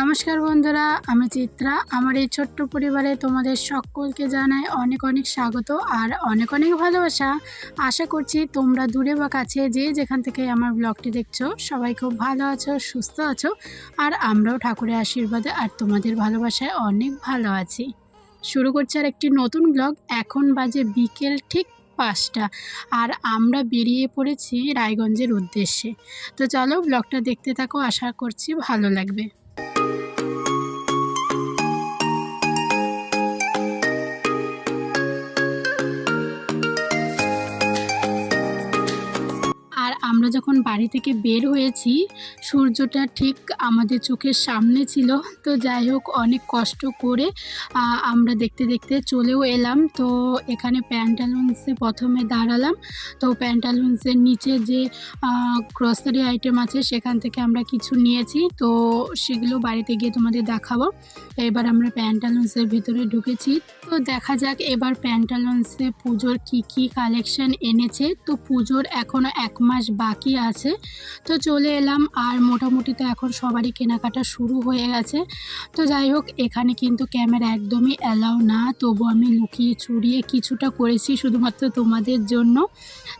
নমস্কার বন্ধুরা, আমি চিত্রা। আমার এই ছোট্ট পরিবারে তোমাদের সকলকে জানাই অনেক অনেক স্বাগত আর অনেক অনেক ভালোবাসা। আশা করছি তোমরা দূরে বা কাছে যে যেখান থেকে আমার ব্লগটি দেখছ, সবাই খুব ভালো আছো, সুস্থ আছো আর আমরাও ঠাকুরের আশীর্বাদে আর তোমাদের ভালোবাসায় অনেক ভালো আছি। শুরু করছি আর একটি নতুন ব্লগ, এখন বাজে বিকেল ঠিক পাঁচটা আর আমরা বেরিয়ে পড়েছি রায়গঞ্জের উদ্দেশ্যে। তো চলো ব্লগটা দেখতে থাকো, আশা করছি ভালো লাগবে। যখন বাড়ি থেকে বের হয়েছি, সূর্যটা ঠিক আমাদের চোখের সামনে ছিল। তো যাই হোক, অনেক কষ্ট করে আমরা দেখতে দেখতে চলেও এলাম। তো এখানে প্যান্টালুন্সে প্রথমে দাঁড়ালাম। তো প্যান্টালুন্সের নিচে যে গ্রসারি আইটেম আছে, সেখান থেকে আমরা কিছু নিয়েছি। তো সেগুলো বাড়িতে গিয়ে তোমাদের দেখাবো। এবার আমরা প্যান্টালুন্সের ভিতরে ঢুকেছি। তো দেখা যাক এবার প্যান্টালুন্সে পুজোর কি কি কালেকশন এনেছে। তো পুজোর এখনও এক মাস বাকি আছে। তো চলে এলাম আর মোটামুটি তো এখন সবারই কেনাকাটা শুরু হয়ে গেছে। তো যাই হোক, এখানে কিন্তু ক্যামেরা একদমই অ্যালাউ না। তবু আমি লুকিয়ে চুরিয়ে কিছুটা করেছি শুধুমাত্র তোমাদের জন্য।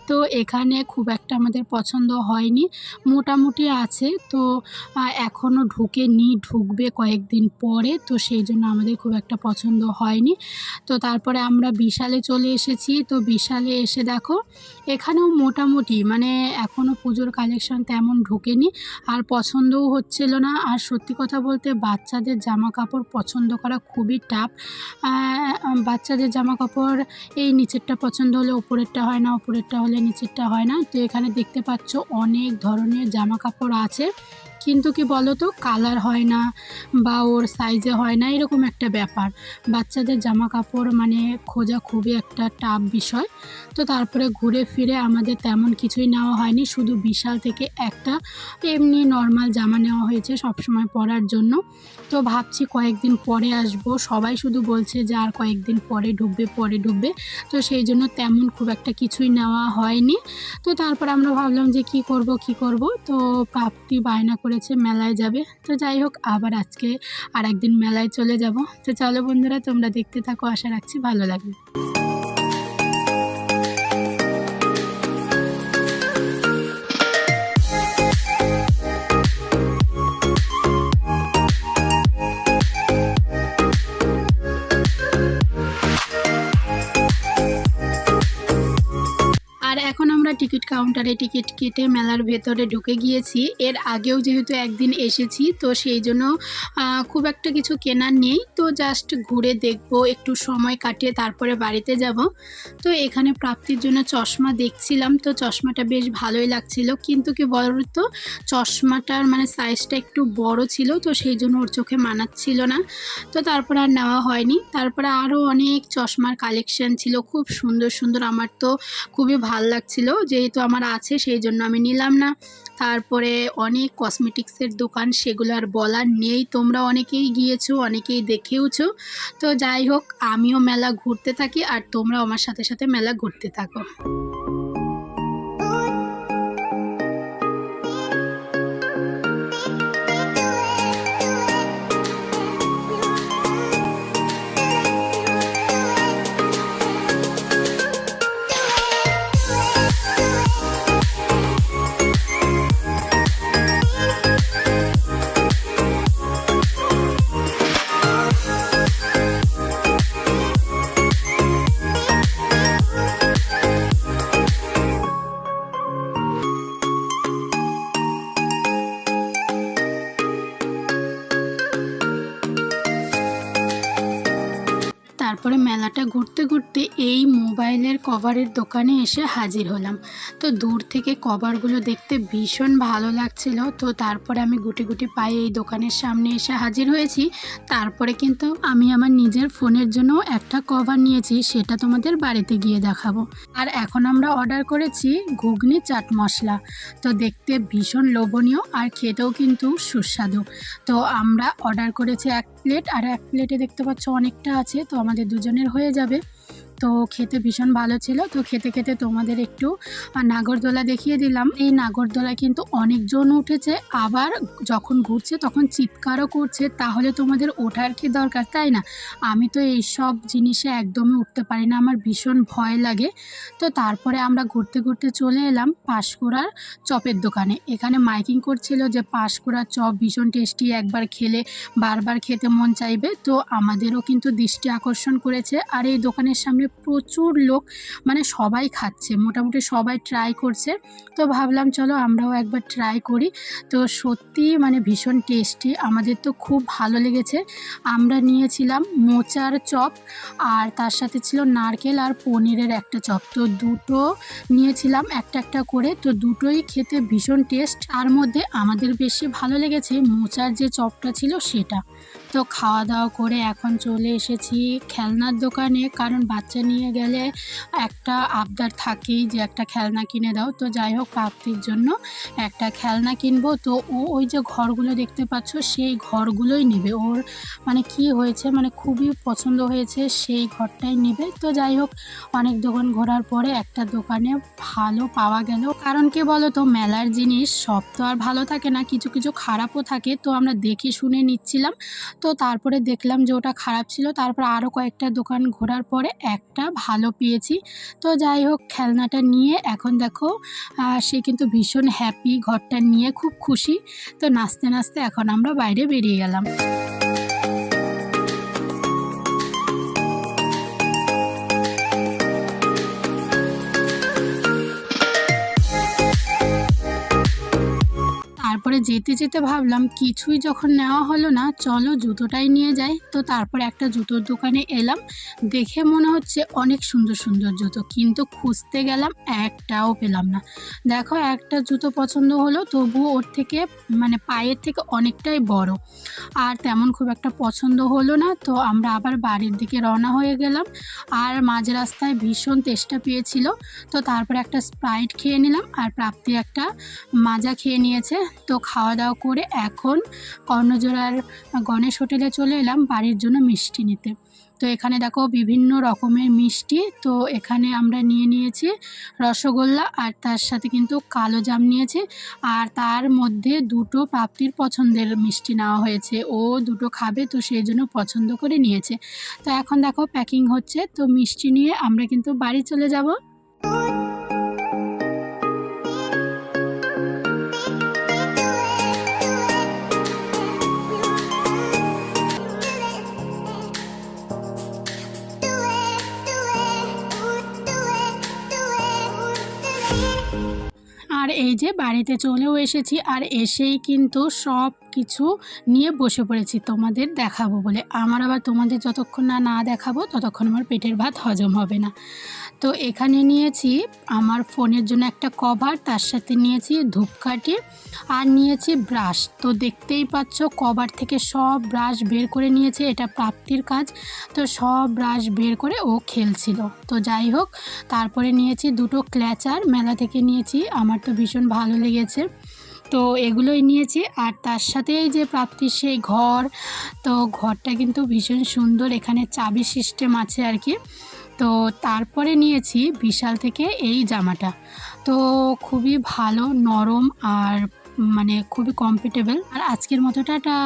তো এখানে খুব একটা আমাদের পছন্দ হয়নি। মোটামুটি আছে। তো এখনও ঢুকে নি ঢুকবে কয়েকদিন পরে। তো সেই জন্য আমাদের খুব একটা পছন্দ হয়নি। তো তারপরে আমরা বিশালে চলে এসেছি। তো বিশালে এসে দেখো, এখানেও মোটামুটি মানে এখনও পুজোর কালেকশন তেমন ঢোকেনি। আর পছন্দও হচ্ছিল না। আর সত্যি কথা বলতে বাচ্চাদের জামা কাপড় পছন্দ করা খুবই টাফ বাচ্চাদের জামা কাপড় এই নিচেরটা পছন্দ হলে ওপরেরটা হয় না ওপরেরটা হলে নিচেরটা হয় না। তো এখানে দেখতে পাচ্ছ অনেক ধরনের জামা কাপড় আছে। কিন্তু কি বলো তো কালার হয় না বা ওর সাইজে হয় না, এরকম একটা ব্যাপার। বাচ্চাদের জামা কাপড় মানে খোঁজা খুবই একটা টাফ বিষয়। তো তারপরে ঘুরে ফিরে আমাদের তেমন কিছুই নেওয়া হয়নি, শুধু বিশাল থেকে একটা এমনি নর্মাল জামা নেওয়া হয়েছে সবসময় পরার জন্য। তো ভাবছি কয়েকদিন পরে আসব। সবাই শুধু বলছে যে আর কয়েকদিন পরে ঢুকবে পরে ঢুকবে। তো সেই জন্য তেমন খুব একটা কিছুই নেওয়া হয়নি। তো তারপর আমরা ভাবলাম যে কি করব কি করব? তো পাপটি বায়না করেছে মেলায় যাবে। তো যাই হোক, আবার আজকে আর একদিন মেলায় চলে যাব। তো চলো বন্ধুরা, তোমরা দেখতে থাকো। আশা রাখছি ভালো লাগবে। কাউন্টারে টিকিট কেটে মেলার ভেতরে ঢুকে গিয়েছি। এর আগেও যেহেতু একদিন এসেছি, তো সেই জন্য খুব একটা কিছু কেনার নেই। তো জাস্ট ঘুরে দেখব, একটু সময় কাটিয়ে তারপরে বাড়িতে যাব। তো এখানে প্রাপ্তির জন্য চশমা দেখছিলাম, তো চশমাটা বেশ ভালোই লাগছিল। কিন্তু কি বলতো, চশমাটার মানে সাইজটা একটু বড় ছিল, তো সেই জন্য ওর চোখে মানাচ্ছিল না। তো তারপর আর নেওয়া হয়নি। তারপরে আরও অনেক চশমার কালেকশন ছিল, খুব সুন্দর সুন্দর। আমার তো খুবই ভালো লাগছিল, যেহেতু আমার আছে, সেই জন্য আমি নিলাম না। তারপরে অনেক কসমেটিক্সের দোকান, সেগুলো আর বলার নেই। তোমরা অনেকেই গিয়েছো, অনেকেই দেখেওছো। তো যাই হোক, আমিও মেলা ঘুরতে থাকি আর তোমরা আমার সাথে সাথে মেলা ঘুরতে থাকো। তারপরে ঘুরতে ঘুরতে এই মোবাইলের কভারের দোকানে এসে হাজির হলাম। তো দূর থেকে কভারগুলো দেখতে ভীষণ ভালো লাগছিল। তো তারপরে আমি গুটি গুটি পায়ে এই দোকানের সামনে এসে হাজির হয়েছি। তারপরে কিন্তু আমি আমার নিজের ফোনের জন্য একটা কভার নিয়েছি, সেটা তোমাদের বাড়িতে গিয়ে দেখাবো। আর এখন আমরা অর্ডার করেছি ঘুগনি চাট মশলা। তো দেখতে ভীষণ লোভনীয় আর খেতেও কিন্তু সুস্বাদু। তো আমরা অর্ডার করেছি এক প্লেট, আর এক প্লেটে দেখতে পাচ্ছ অনেকটা আছে। তো আমাদের দুজনের হয়ে যাবে তো খেতে ভীষণ ভালো ছিল। তো খেতে খেতে তোমাদের একটু নাগরদোলা দেখিয়ে দিলাম। এই নাগরদোলা কিন্তু অনেকজন উঠেছে। আবার যখন ঘুরছে তখন চিৎকারও করছে। তাহলে তোমাদের ওঠার কি দরকার, তাই না? আমি তো এই সব জিনিসে একদমই উঠতে পারি না। আমার ভীষণ ভয় লাগে। তো তারপরে আমরা ঘুরতে ঘুরতে চলে এলাম পাঁশকুড়ার চপের দোকানে। এখানে মাইকিং করছিল যে পাঁশকুড়ার চপ ভীষণ টেস্টি, একবার খেলে বারবার খেতে মন চাইবে। তো আমাদেরও কিন্তু দৃষ্টি আকর্ষণ করেছে। আর এই দোকানের সামনে প্রচুর লোক মানে সবাই খাচ্ছে, মোটামুটি সবাই ট্রাই করছে। তো ভাবলাম চলো আমরাও একবার ট্রাই করি। তো সত্যি মানে ভীষণ টেস্টি আমাদের তো খুব ভালো লেগেছে। আমরা নিয়েছিলাম মোচার চপ আর তার সাথে ছিল নারকেল আর পনিরের একটা চপ। তো দুটো নিয়েছিলাম একটা একটা করে। তো দুটোই খেতে ভীষণ টেস্ট তার মধ্যে আমাদের বেশি ভালো লেগেছে মোচার যে চপটা ছিল সেটা। তো খাওয়া দাওয়া করে এখন চলে এসেছি খেলনার দোকানে। কারণ বাচ্চা নিয়ে গেলে একটা আবদার থাকেই যে একটা খেলনা কিনে দাও। তো যাই হোক, প্রাপ্তির জন্য একটা খেলনা কিনবো। তো ও ওই যে ঘরগুলো দেখতে পাচ্ছ, সেই ঘরগুলোই নেবে। ওর মানে কি হয়েছে মানে খুবই পছন্দ হয়েছে, সেই ঘরটাই নেবে। তো যাই হোক, অনেক দোকান ঘোরার পরে একটা দোকানে ভালো পাওয়া গেল। কারণ কি বলো তো মেলার জিনিস সব তো আর ভালো থাকে না, কিছু কিছু খারাপও থাকে। তো আমরা দেখে শুনে নিচ্ছিলাম। তো তারপরে দেখলাম যে ওটা খারাপ ছিল। তারপর আরও কয়েকটা দোকান ঘোরার পরে একটা ভালো পেয়েছি। তো যাই হোক, খেলনাটা নিয়ে এখন দেখো সে কিন্তু ভীষণ হ্যাপি ঘরটা নিয়ে খুব খুশি। তো নাচতে নাচতে এখন আমরা বাইরে বেরিয়ে গেলাম। তারপরে যেতে যেতে ভাবলাম, কিছুই যখন নেওয়া হলো না, চলো জুতোটাই নিয়ে যাই। তো তারপরে একটা জুতোর দোকানে এলাম। দেখে মনে হচ্ছে অনেক সুন্দর সুন্দর জুতো, কিন্তু খুঁজতে গেলাম একটাও পেলাম না। দেখো, একটা জুতো পছন্দ হলো, তবুও ওর থেকে মানে পায়ের থেকে অনেকটাই বড়। আর তেমন খুব একটা পছন্দ হলো না, তো আমরা আবার বাড়ির দিকে রওনা হয়ে গেলাম। আর মাঝ রাস্তায় ভীষণ তেষ্টা পেয়েছিল। তো তারপরে একটা স্প্রাইট খেয়ে নিলাম, আর প্রাপ্তি একটা মাজা খেয়ে নিয়েছে। তো খাওয়া দাওয়া করে এখন কর্ণজোড়ার গণেশ হোটেলে চলে এলাম বাড়ির জন্য মিষ্টি নিতে। তো এখানে দেখো বিভিন্ন রকমের মিষ্টি, তো এখানে আমরা নিয়ে নিয়েছি রসগোল্লা আর তার সাথে কিন্তু কালো জাম নিয়েছি আর তার মধ্যে দুটো প্রাপ্তির পছন্দের মিষ্টি নেওয়া হয়েছে। ও দুটো খাবে তো সেই জন্য পছন্দ করে নিয়েছে। তো এখন দেখো প্যাকিং হচ্ছে, তো মিষ্টি নিয়ে আমরা কিন্তু বাড়ি চলে যাব। আর এই যে বাড়িতে চলেও এসেছি আর এসেই কিন্তু সব কিছু নিয়ে বসে পড়েছি। তোমাদের দেখাবো বলে। আমার আবার তোমাদের যতক্ষণ না না দেখাবো, ততক্ষণ আমার পেটের ভাত হজম হবে না। তো এখানে নিয়েছি আমার ফোনের জন্য একটা কভার, তার সাথে নিয়েছি ধূপকাঠি আর নিয়েছি ব্রাশ। তো দেখতেই পাচ্ছ কভার থেকে সব ব্রাশ বের করে নিয়েছে, এটা প্রাপ্তির কাজ। তো সব ব্রাশ বের করে ও খেলছিল। তো যাই হোক, তারপরে নিয়েছি দুটো ক্ল্যাচার, মেলা থেকে নিয়েছি, আমার তো ভীষণ ভালো লেগেছে। তো এগুলোই নিয়েছি আর তার সাথে এই যে প্রাপ্তির সেই ঘর, তো ঘরটা কিন্তু ভীষণ সুন্দর, এখানে চাবি সিস্টেম আছে আর কি। তো তারপরে নিয়েছি বিশাল থেকে এই জামাটা। তো খুবই ভালো, নরম আর মানে খুবই কমফোর্টেবল আর আজকের মতো টাটা।